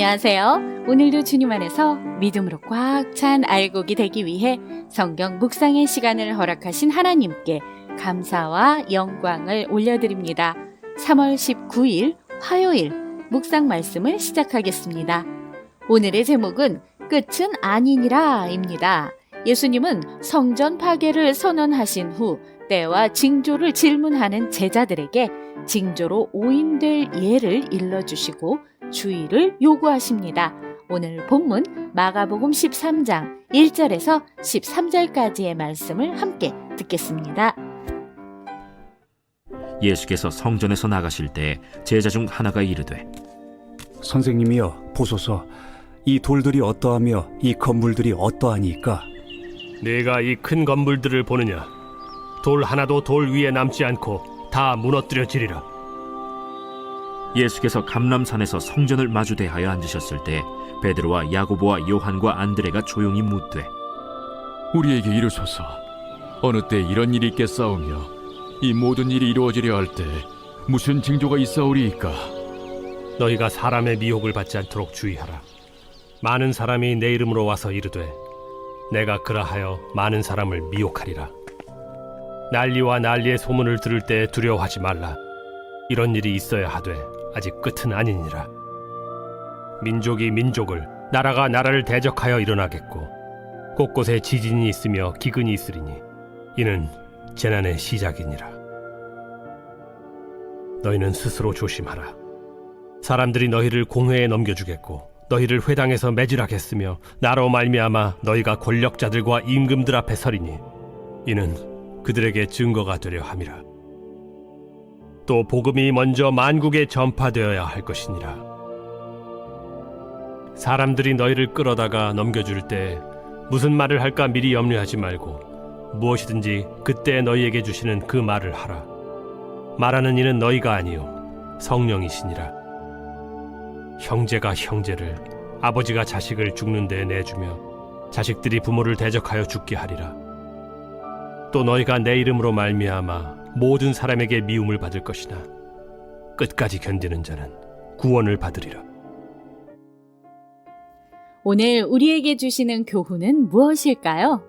안녕하세요. 오늘도 주님 안에서 믿음으로 꽉 찬 알곡이 되기 위해 성경 묵상의 시간을 허락하신 하나님께 감사와 영광을 올려드립니다. 3월 19일 화요일 묵상 말씀을 시작하겠습니다. 오늘의 제목은 끝은 아니니라입니다. 예수님은 성전 파괴를 선언하신 후 때와 징조를 질문하는 제자들에게 징조로 오인될 예를 일러주시고 주의를 요구하십니다. 오늘 본문 마가복음 13장 1절에서 13절까지의 말씀을 함께 듣겠습니다. 예수께서 성전에서 나가실 때 제자 중 하나가 이르되 선생님이여 보소서 이 돌들이 어떠하며 이 건물들이 어떠하니까 네가 이 큰 건물들을 보느냐? 돌 하나도 돌 위에 남지 않고 다 무너뜨려지리라. 예수께서 감람산에서 성전을 마주 대하여 앉으셨을 때 베드로와 야고보와 요한과 안드레가 조용히 묻되 우리에게 이르소서 어느 때 이런 일이 있겠사오며 이 모든 일이 이루어지려 할 때 무슨 징조가 있사오리이까 너희가 사람의 미혹을 받지 않도록 주의하라. 많은 사람이 내 이름으로 와서 이르되 내가 그라하여 많은 사람을 미혹하리라. 난리와 난리의 소문을 들을 때 두려워하지 말라. 이런 일이 있어야 하되 아직 끝은 아니니라. 민족이 민족을 나라가 나라를 대적하여 일어나겠고 곳곳에 지진이 있으며 기근이 있으리니 이는 재난의 시작이니라. 너희는 스스로 조심하라. 사람들이 너희를 공회에 넘겨주겠고 너희를 회당에서 매질하겠으며 나로 말미암아 너희가 권력자들과 임금들 앞에 서리니 이는 그들에게 증거가 되려 함이라. 또 복음이 먼저 만국에 전파되어야 할 것이니라. 사람들이 너희를 끌어다가 넘겨줄 때 무슨 말을 할까 미리 염려하지 말고 무엇이든지 그때 너희에게 주시는 그 말을 하라. 말하는 이는 너희가 아니요 성령이시니라. 형제가 형제를 아버지가 자식을 죽는 데 내주며 자식들이 부모를 대적하여 죽게 하리라. 또 너희가 내 이름으로 말미암아 모든 사람에게 미움을 받을 것이나 끝까지 견디는 자는 구원을 받으리라. 오늘 우리에게 주시는 교훈은 무엇일까요?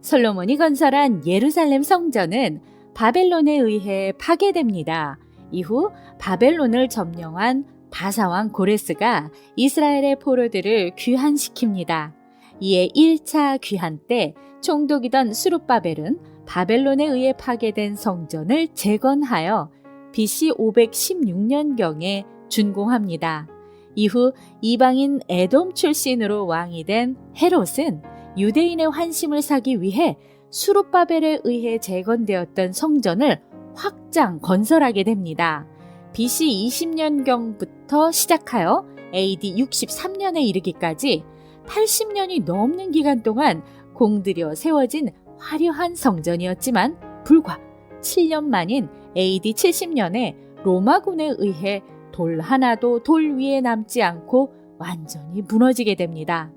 솔로몬이 건설한 예루살렘 성전은 바벨론에 의해 파괴됩니다. 이후 바벨론을 점령한 바사왕 고레스가 이스라엘의 포로들을 귀환시킵니다. 이에 1차 귀환 때 총독이던 수룹바벨은 바벨론에 의해 파괴된 성전을 재건하여 BC 516년경에 준공합니다. 이후 이방인 에돔 출신으로 왕이 된 헤롯은 유대인의 환심을 사기 위해 수룹바벨에 의해 재건되었던 성전을 확장 건설하게 됩니다. BC 20년경부터 시작하여 AD 63년에 이르기까지 80년이 넘는 기간 동안 공들여 세워진 화려한 성전이었지만 불과 7년 만인 AD 70년에 로마군에 의해 돌 하나도 돌 위에 남지 않고 완전히 무너지게 됩니다.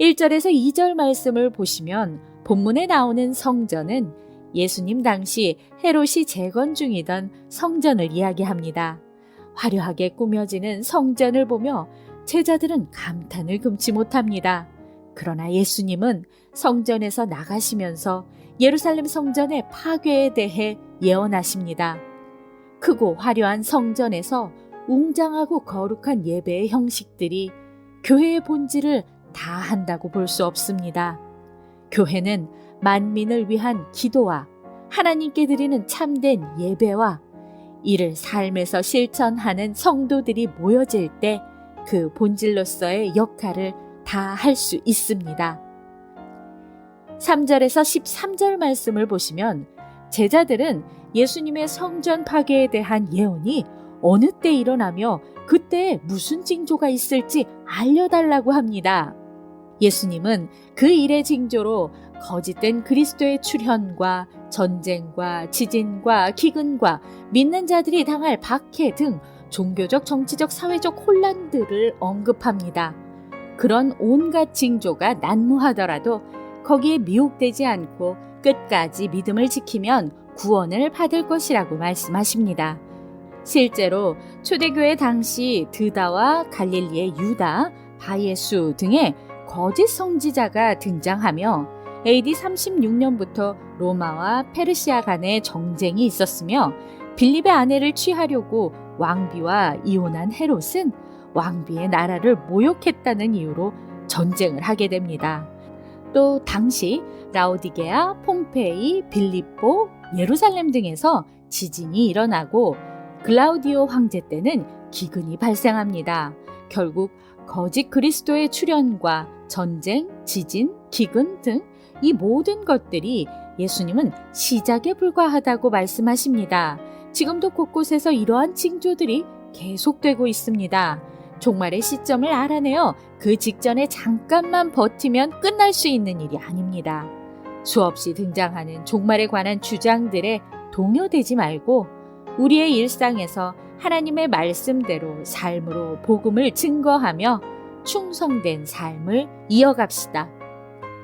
1절에서 2절 말씀을 보시면 본문에 나오는 성전은 예수님 당시 헤롯이 재건 중이던 성전을 이야기합니다. 화려하게 꾸며지는 성전을 보며 제자들은 감탄을 금치 못합니다. 그러나 예수님은 성전에서 나가시면서 예루살렘 성전의 파괴에 대해 예언하십니다. 크고 화려한 성전에서 웅장하고 거룩한 예배의 형식들이 교회의 본질을 다 한다고 볼 수 없습니다. 교회는 만민을 위한 기도와 하나님께 드리는 참된 예배와 이를 삶에서 실천하는 성도들이 모여질 때 그 본질로서의 역할을 다 할 수 있습니다. 3절에서 13절 말씀을 보시면 제자들은 예수님의 성전 파괴에 대한 예언이 어느 때 일어나며 그때 무슨 징조가 있을지 알려달라고 합니다. 예수님은 그 일의 징조로 거짓된 그리스도의 출현과 전쟁과 지진과 기근과 믿는 자들이 당할 박해 등 종교적, 정치적, 사회적 혼란들을 언급합니다. 그런 온갖 징조가 난무하더라도 거기에 미혹되지 않고 끝까지 믿음을 지키면 구원을 받을 것이라고 말씀하십니다. 실제로 초대교회 당시 드다와 갈릴리의 유다, 바예수 등의 거짓 성지자가 등장하며 AD 36년부터 로마와 페르시아 간의 정쟁이 있었으며 빌립의 아내를 취하려고 왕비와 이혼한 헤롯은 왕비의 나라를 모욕했다는 이유로 전쟁을 하게 됩니다. 또 당시 라오디게아, 폼페이, 빌립보, 예루살렘 등에서 지진이 일어나고 글라우디오 황제 때는 기근이 발생합니다. 결국 거짓 그리스도의 출현과 전쟁, 지진, 기근 등 이 모든 것들이 예수님은 시작에 불과하다고 말씀하십니다. 지금도 곳곳에서 이러한 징조들이 계속되고 있습니다. 종말의 시점을 알아내어 그 직전에 잠깐만 버티면 끝날 수 있는 일이 아닙니다. 수없이 등장하는 종말에 관한 주장들에 동요되지 말고 우리의 일상에서 하나님의 말씀대로 삶으로 복음을 증거하며 충성된 삶을 이어갑시다.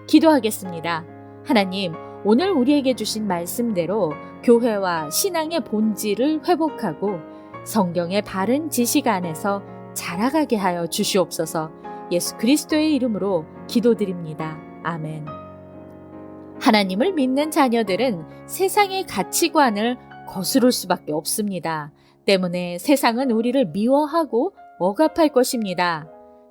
기도하겠습니다. 하나님, 오늘 우리에게 주신 말씀대로 교회와 신앙의 본질을 회복하고 성경의 바른 지식 안에서 자라가게 하여 주시옵소서 예수 그리스도의 이름으로 기도드립니다. 아멘. 하나님을 믿는 자녀들은 세상의 가치관을 거스를 수밖에 없습니다. 때문에 세상은 우리를 미워하고 억압할 것입니다.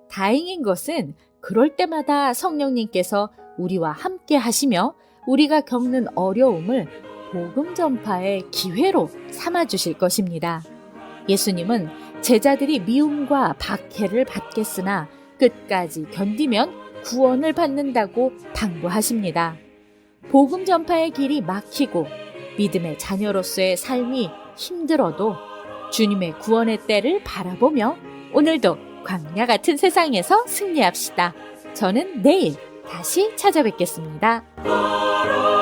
다행인 것은 그럴 때마다 성령님께서 우리와 함께 하시며 우리가 겪는 어려움을 복음 전파의 기회로 삼아 주실 것입니다. 예수님은 제자들이 미움과 박해를 받겠으나 끝까지 견디면 구원을 받는다고 당부하십니다. 복음 전파의 길이 막히고 믿음의 자녀로서의 삶이 힘들어도 주님의 구원의 때를 바라보며 오늘도 광야 같은 세상에서 승리합시다. 저는 내일 다시 찾아뵙겠습니다.